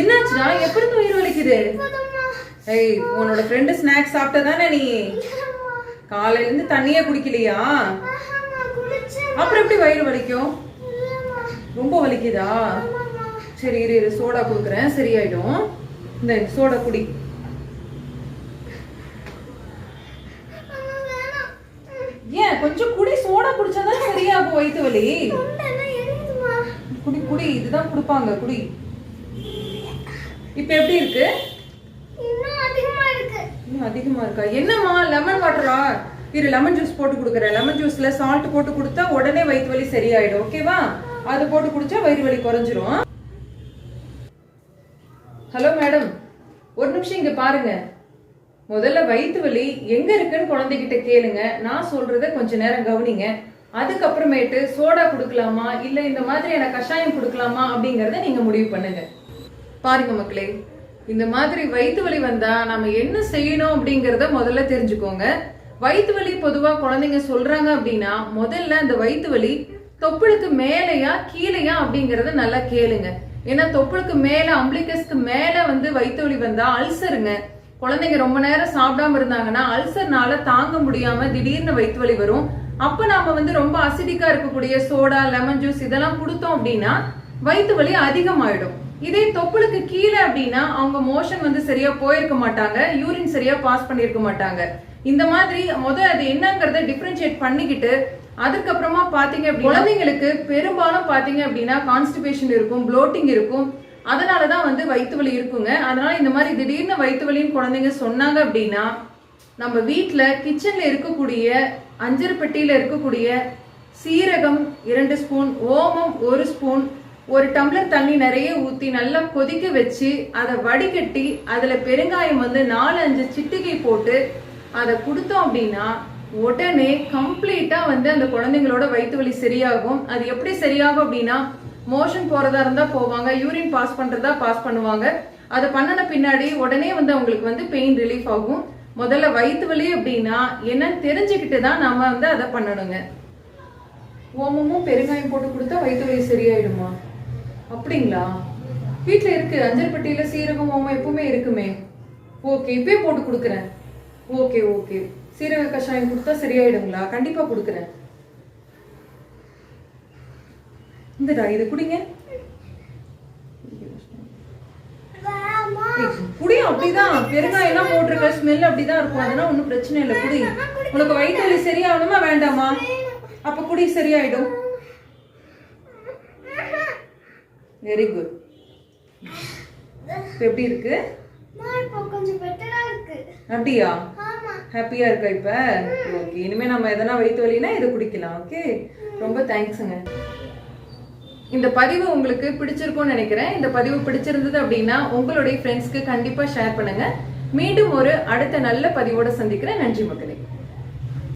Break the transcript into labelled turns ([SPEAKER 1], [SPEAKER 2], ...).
[SPEAKER 1] என்னாச்சுடா? எப்படி இருந்து உயிர் வலிக்குது? ஏய் உன்னோட ஃப்ரெண்டு ஸ்நாக்ஸ் சாப்பிட்ட தானே நீ? காலையில இருந்து தண்ணியே குடிக்கலையா? அப்புறம் எப்படி வயிறு வலிக்கும்? ரொம்ப வலிக்குதா? சரி இரு இரு சோடா கொடுக்குறேன். சரியாயிடும். இந்த சோடா குடி. ஏன் கொஞ்சம் குடி. சோடா குடிச்சாதான் சரியாகும் வயிற்று வலி. குடி குடி. இதுதான் கொடுப்பாங்க குடி. இப்ப எப்படி இருக்கு? இன்னும் அதிகமா இருக்கா. என்னம்மா லெமன் வாட்டரா இரு லெமன் ஜூஸ் போட்டு கொடுக்குறேன். லெமன் ஜூஸ்ல சால்ட் போட்டு கொடுத்தா உடனே வயிற்று வலி சரியாயிடும் ஓகேவா அது போட்டு குடிச்சா வயிறு வலி குறைஞ்சிரும். ஹலோ மேடம் ஒரு நிமிஷம் இங்க பாருங்க. முதல்ல வயிற்று வலி எங்க இருக்குன்னு குழந்தைகிட்ட கேளுங்க. நான் சொல்றத கொஞ்ச நேரம் கவனிங்க. அதுக்கப்புறமேட்டு சோடா கொடுக்கலாமா? இல்ல இந்த மாதிரியான கஷாயம் கொடுக்கலாமா? அப்படிங்கறத நீங்க முடிவு பண்ணுங்க. பாருங்க மக்களே இந்த மாதிரி வயிற்று வலி வந்தா நம்ம என்ன செய்யணும் அப்படிங்கறத முதல்ல தெரிஞ்சுக்கோங்க. வயிற்று வலி பொதுவா குழந்தைங்க சொல்றாங்க அப்படின்னா முதல்ல அந்த வயிற்று வலி தொப்புளுக்கு மேலையா கீழையா அப்படிங்கறத நல்லா கேளுங்க. ஏன்னா தொப்புளுக்கு மேல அம்பிளிகஸ்க்கு மேல வந்து வயிற்று வலி வந்தா அல்சருங்க. குழந்தைங்க ரொம்ப நேரம் சாப்பிடாம இருந்தாங்கன்னா அல்சர்னால தாங்க முடியாம திடீர்னு வயிற்று வலி வரும். அப்ப நாம வந்து ரொம்ப அசிடிக்கா இருக்கக்கூடிய சோடா லெமன் ஜூஸ் இதெல்லாம் கொடுத்தோம் அப்படின்னா வயிற்று வலி அதிகமாயிடும். இதே தொப்புளுக்கு கீழே அப்படின்னா அவங்க மோஷன் வந்து சரியா போயிருக்க மாட்டாங்க யூரின் சரியா பாஸ் பண்ணியிருக்க மாட்டாங்க. இந்த மாதிரி முத அது என்னங்கறத டிஃபரன்ஷியேட் பண்ணிக்கிட்டு அதுக்கப்புறமா பாத்தீங்க அப்படி குழந்தைங்களுக்கு பெரும்பாலும் பாத்தீங்க அப்படின்னா கான்ஸ்டிபேஷன் இருக்கும் ப்ளோட்டிங் இருக்கும். அதனாலதான் வந்து வயிற்று வலி இருக்குங்க. அதனால இந்த மாதிரி திடீர்னு வயிற்று வலின்னு குழந்தைங்க சொன்னாங்க அப்படின்னா நம்ம வீட்டில் கிச்சன்ல இருக்கக்கூடிய அஞ்சர் பெட்டியில இருக்கக்கூடிய சீரகம் இரண்டு ஸ்பூன் ஓமம் ஒரு ஸ்பூன் ஒரு டம்ளர் தண்ணி நிறைய ஊற்றி நல்லா கொதிக்க வச்சு அதை வடிகட்டி அதில் பெருங்காயம் வந்து நாலு அஞ்சு சிட்டிகை போட்டு அதை கொடுத்தோம் அப்படின்னா உடனே கம்ப்ளீட்டாக வந்து அந்த குழந்தைங்களோட வயிற்று வலி சரியாகும். அது எப்படி சரியாகும் அப்படின்னா மோஷன் போகிறதா இருந்தால் போவாங்க யூரின் பாஸ் பண்ணுறதா பாஸ் பண்ணுவாங்க. அதை பண்ணின பின்னாடி உடனே வந்து அவங்களுக்கு வந்து பெயின் ரிலீஃப் ஆகும். முதல்ல வயிற்று வலி அப்படின்னா என்னன்னு தெரிஞ்சுக்கிட்டு தான் நம்ம வந்து அதை பண்ணணுங்க. ஓமமும் பெருங்காயம் போட்டு கொடுத்தா வயிற்று வலி சரியாயிடுமா? அப்படிங்களா? வீட்ல இருக்கு. அஞ்சல்பட்டியில சீரகம் ஓமம் எப்பவுமே இருக்குமே. ஓகே இப்பயே போட்டு கொடுக்குறேன். Okay okay. சீரக கஷாயம் கொடுத்தா சரியாயிடுங்களா? கண்டிப்பா கொடுக்குறேன். இந்தடா இது குடிங்க. குடி அப்படிதான். பெருங்காயம் எல்லாம் போட்டிருக்க. ஸ்மெல் அப்படிதான் இருக்கும். அதெல்லாம் ஒன்றும் பிரச்சனை இல்லை. குடி. உனக்கு வயிற்று சரியாகணுமா? வேண்டாமா? அப்ப குடி சரியாயிடும். வெரி குட் எப்படி இருக்கு? அப்படியா? ஹாப்பியா இருக்கா இப்ப? ஓகே இனிமே நம்ம எதனா வயிற்று வலினா இதை குடிக்கலாம் ஓகே ரொம்ப தேங்க்ஸுங்க இந்த பதிவு உங்களுக்கு பிடிச்சிருக்கும்னு நினைக்கிறேன். இந்த பதிவு பிடிச்சிருந்தது அப்படின்னா உங்களுடைய ஃப்ரெண்ட்ஸ்க்கு கண்டிப்பா ஷேர் பண்ணுங்க. மீண்டும் ஒரு அடுத்த நல்ல பதிவோட சந்திக்கிறேன். நன்றி மக்களே.